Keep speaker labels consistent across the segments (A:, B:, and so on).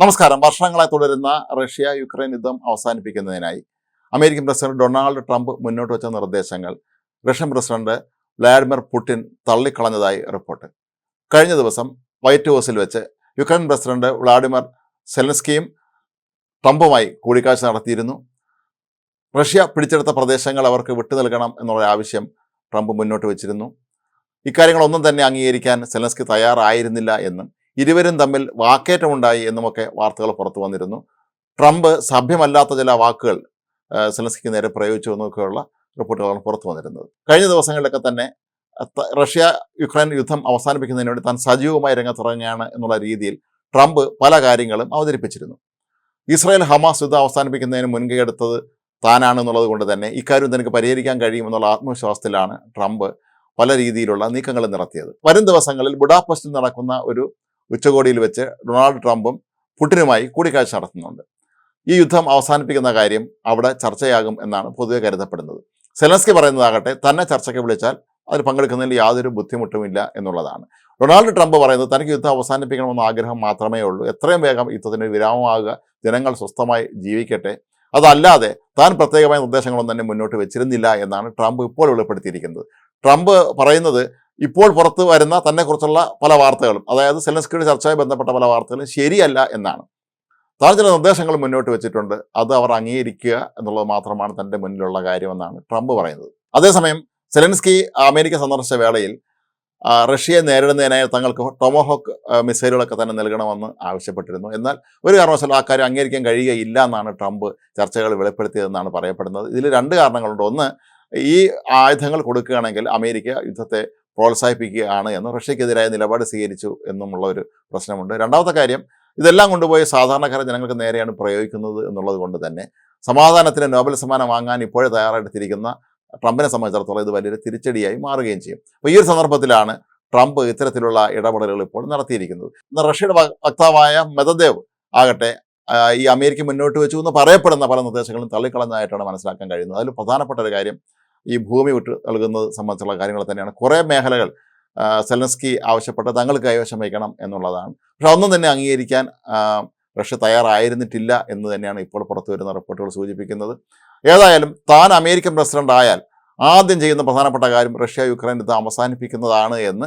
A: നമസ്കാരം. വർഷങ്ങളായി തുടരുന്ന റഷ്യ യുക്രൈൻ യുദ്ധം അവസാനിപ്പിക്കുന്നതിനായി അമേരിക്കൻ പ്രസിഡന്റ് ഡൊണാൾഡ് ട്രംപ് മുന്നോട്ട് വെച്ച നിർദ്ദേശങ്ങൾ റഷ്യൻ പ്രസിഡന്റ് വ്ളാഡിമിർ പുടിൻ തള്ളിക്കളഞ്ഞതായി റിപ്പോർട്ട്. കഴിഞ്ഞ ദിവസം വൈറ്റ് ഹൗസിൽ വെച്ച് യുക്രൈൻ പ്രസിഡന്റ് വ്ളാഡിമിർ സെലൻസ്കിയും ട്രംപുമായി കൂടിക്കാഴ്ച നടത്തിയിരുന്നു. റഷ്യ പിടിച്ചെടുത്ത പ്രദേശങ്ങൾ അവർക്ക് വിട്ടു നൽകണം എന്നുള്ള ആവശ്യം ട്രംപ് മുന്നോട്ട് വെച്ചിരുന്നു. ഇക്കാര്യങ്ങളൊന്നും തന്നെ അംഗീകരിക്കാൻ സെലൻസ്കി തയ്യാറായിരുന്നില്ല എന്നും ഇരുവരും തമ്മിൽ വാക്കേറ്റമുണ്ടായി എന്നുമൊക്കെ വാർത്തകൾ പുറത്തു വന്നിരുന്നു. ട്രംപ് സഭ്യമല്ലാത്ത ചില വാക്കുകൾ സെലൻസ്കിക്ക് നേരെ പ്രയോഗിച്ചു എന്നൊക്കെയുള്ള റിപ്പോർട്ടുകളാണ് പുറത്തു വന്നിരുന്നത്. കഴിഞ്ഞ ദിവസങ്ങളിലൊക്കെ തന്നെ റഷ്യ യുക്രൈൻ യുദ്ധം അവസാനിപ്പിക്കുന്നതിന് വേണ്ടി താൻ സജീവമായി രംഗത്തിറങ്ങുകയാണ് എന്നുള്ള രീതിയിൽ ട്രംപ് പല കാര്യങ്ങളും അവതരിപ്പിച്ചിരുന്നു. ഇസ്രായേൽ ഹമാസ് യുദ്ധം അവസാനിപ്പിക്കുന്നതിന് മുൻകൈ എടുത്തത് താനാണെന്നുള്ളത് കൊണ്ട് തന്നെ ഇക്കാര്യം തനിക്ക് പരിഹരിക്കാൻ കഴിയുമെന്നുള്ള ആത്മവിശ്വാസത്തിലാണ് ട്രംപ് പല രീതിയിലുള്ള നീക്കങ്ങൾ നടത്തിയത്. വരും ദിവസങ്ങളിൽ ബുഡാപെസ്റ്റിൽ നടക്കുന്ന ഒരു ഉച്ചകോടിയിൽ വെച്ച് ഡൊണാൾഡ് ട്രംപും പുടിനുമായി കൂടിക്കാഴ്ച നടത്തുന്നുണ്ട്. ഈ യുദ്ധം അവസാനിപ്പിക്കുന്ന കാര്യം അവിടെ ചർച്ചയാകും എന്നാണ് പൊതുവെ കരുതപ്പെടുന്നത്. സെലൻസ്കി പറയുന്നതാകട്ടെ തന്നെ ചർച്ചയ്ക്ക് വിളിച്ചാൽ അതിൽ പങ്കെടുക്കുന്നതിൽ യാതൊരു ബുദ്ധിമുട്ടുമില്ല എന്നുള്ളതാണ്. ഡൊണാൾഡ് ട്രംപ് പറയുന്നത് തനിക്ക് യുദ്ധം അവസാനിപ്പിക്കണമെന്ന ആഗ്രഹം മാത്രമേ ഉള്ളൂ. എത്രയും വേഗം യുദ്ധത്തിന് വിരാമമാകുക ജനങ്ങൾ സ്വസ്ഥമായി ജീവിക്കട്ടെ. അതല്ലാതെ താൻ പ്രത്യേകമായ നിർദ്ദേശങ്ങളൊന്നും തന്നെ മുന്നോട്ട് വെച്ചിരുന്നില്ല എന്നാണ് ട്രംപ് ഇപ്പോൾ വെളിപ്പെടുത്തിയിരിക്കുന്നത്. ട്രംപ് പറയുന്നത് ഇപ്പോൾ പുറത്തു വരുന്ന തന്നെക്കുറിച്ചുള്ള പല വാർത്തകളും അതായത് സെലൻസ്കിയുടെ ചർച്ചയുമായി ബന്ധപ്പെട്ട പല വാർത്തകളും ശരിയല്ല എന്നാണ്. താൻ ചില നിർദ്ദേശങ്ങൾ മുന്നോട്ട് വെച്ചിട്ടുണ്ട് അത് അവർ അംഗീകരിക്കുക എന്നുള്ളത് മാത്രമാണ് തന്റെ മുന്നിലുള്ള കാര്യമെന്നാണ് ട്രംപ് പറയുന്നത്. അതേസമയം സെലൻസ്കി അമേരിക്ക സന്ദർശിച്ച വേളയിൽ റഷ്യയെ നേരിടുന്നതിനായി തങ്ങൾക്ക് ടൊമോഹോക്ക് മിസൈലുകളൊക്കെ തന്നെ നൽകണമെന്ന് ആവശ്യപ്പെട്ടിരുന്നു. എന്നാൽ ഒരു കാരണവശാലും ആ കാര്യം അംഗീകരിക്കാൻ കഴിയുകയില്ല എന്നാണ് ട്രംപ് ചർച്ചകൾ വെളിപ്പെടുത്തിയതെന്നാണ് പറയപ്പെടുന്നത്. ഇതിൽ രണ്ട് കാരണങ്ങളുണ്ട്. ഒന്ന് ഈ ആയുധങ്ങൾ കൊടുക്കുകയാണെങ്കിൽ അമേരിക്ക യുദ്ധത്തെ പ്രോത്സാഹിപ്പിക്കുകയാണ് എന്നും റഷ്യക്കെതിരായ നിലപാട് സ്വീകരിച്ചു എന്നുമുള്ള ഒരു പ്രശ്നമുണ്ട്. രണ്ടാമത്തെ കാര്യം ഇതെല്ലാം കൊണ്ടുപോയി സാധാരണക്കാരെ ജനങ്ങൾക്ക് നേരെയാണ് പ്രയോഗിക്കുന്നത് എന്നുള്ളത് കൊണ്ട് തന്നെ സമാധാനത്തിന് നോബൽ സമ്മാനം വാങ്ങാൻ ഇപ്പോഴേ തയ്യാറെടുത്തിരിക്കുന്ന ട്രംപിനെ സംബന്ധിച്ചിടത്തോളം ഇത് വലിയൊരു തിരിച്ചടിയായി മാറുകയും ചെയ്യും. അപ്പോൾ ഈ ഒരു സന്ദർഭത്തിലാണ് ട്രംപ് ഇത്തരത്തിലുള്ള ഇടപെടലുകൾ ഇപ്പോൾ നടത്തിയിരിക്കുന്നത്. എന്നാൽ റഷ്യയുടെ വക്താവായ മെദദേവ് ആകട്ടെ ഈ അമേരിക്ക മുന്നോട്ട് വെച്ചു എന്ന് പറയപ്പെടുന്ന പല നിർദ്ദേശങ്ങളും തള്ളിക്കളഞ്ഞതായിട്ടാണ് മനസ്സിലാക്കാൻ കഴിയുന്നത്. അതിൽ പ്രധാനപ്പെട്ട ഒരു കാര്യം ഈ ഭൂമി വിട്ട് നൽകുന്നത് സംബന്ധിച്ചുള്ള കാര്യങ്ങൾ തന്നെയാണ്. കുറേ മേഖലകൾ സെലൻസ്കി ആവശ്യപ്പെട്ട തങ്ങൾക്ക് കൈവശം വയ്ക്കണം എന്നുള്ളതാണ്. പക്ഷെ ഒന്നും തന്നെ അംഗീകരിക്കാൻ റഷ്യ തയ്യാറായിരുന്നിട്ടില്ല എന്ന് തന്നെയാണ് ഇപ്പോൾ പുറത്തു വരുന്ന റിപ്പോർട്ടുകൾ സൂചിപ്പിക്കുന്നത്. ഏതായാലും താൻ അമേരിക്കൻ പ്രസിഡന്റ് ആയാൽ ആദ്യം ചെയ്യുന്ന പ്രധാനപ്പെട്ട കാര്യം റഷ്യ യുക്രൈൻ യുദ്ധം അവസാനിപ്പിക്കുന്നതാണ് എന്ന്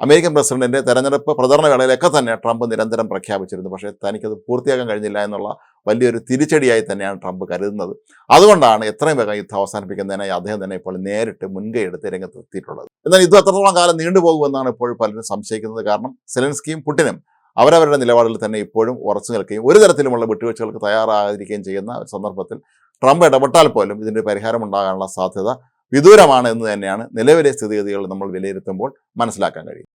A: അമേരിക്കൻ പ്രസിഡന്റിന്റെ തെരഞ്ഞെടുപ്പ് പ്രചരണ വേളയിലൊക്കെ തന്നെ ട്രംപ് നിരന്തരം പ്രഖ്യാപിച്ചിരുന്നു. പക്ഷേ തനിക്കത് പൂർത്തിയാക്കാൻ കഴിഞ്ഞില്ല എന്നുള്ള വലിയൊരു തിരിച്ചടിയായി തന്നെയാണ് ട്രംപ് കരുതുന്നത്. അതുകൊണ്ടാണ് എത്രയും വേഗം യുദ്ധം അവസാനിപ്പിക്കുന്നതിനായി അദ്ദേഹം തന്നെ ഇപ്പോൾ നേരിട്ട് മുൻകൈ എടുത്ത് രംഗത്തെത്തിയിട്ടുള്ളത്. എന്നാൽ യുദ്ധം എത്രത്തോളം കാലം നീണ്ടുപോകുമെന്നാണ് ഇപ്പോൾ പലരും സംശയിക്കുന്നത്. കാരണം സെലൻസ്കിയും പുടിനും അവരവരുടെ നിലപാടിൽ തന്നെ ഇപ്പോഴും ഉറച്ചു നിൽക്കുകയും ഒരു തരത്തിലുമുള്ള വിട്ടുവീഴ്ചകൾക്ക് തയ്യാറാകാതിരിക്കുകയും ചെയ്യുന്ന ഒരു സന്ദർഭത്തിൽ ട്രംപ് ഇടപെട്ടാൽ പോലും ഇതിന്റെ പരിഹാരം ഉണ്ടാകാനുള്ള സാധ്യത വിദൂരമാണ് എന്ന് തന്നെയാണ് നിലവിലെ സ്ഥിതിഗതികൾ നമ്മൾ വിലയിരുത്തുമ്പോൾ മനസ്സിലാക്കാൻ കഴിയും.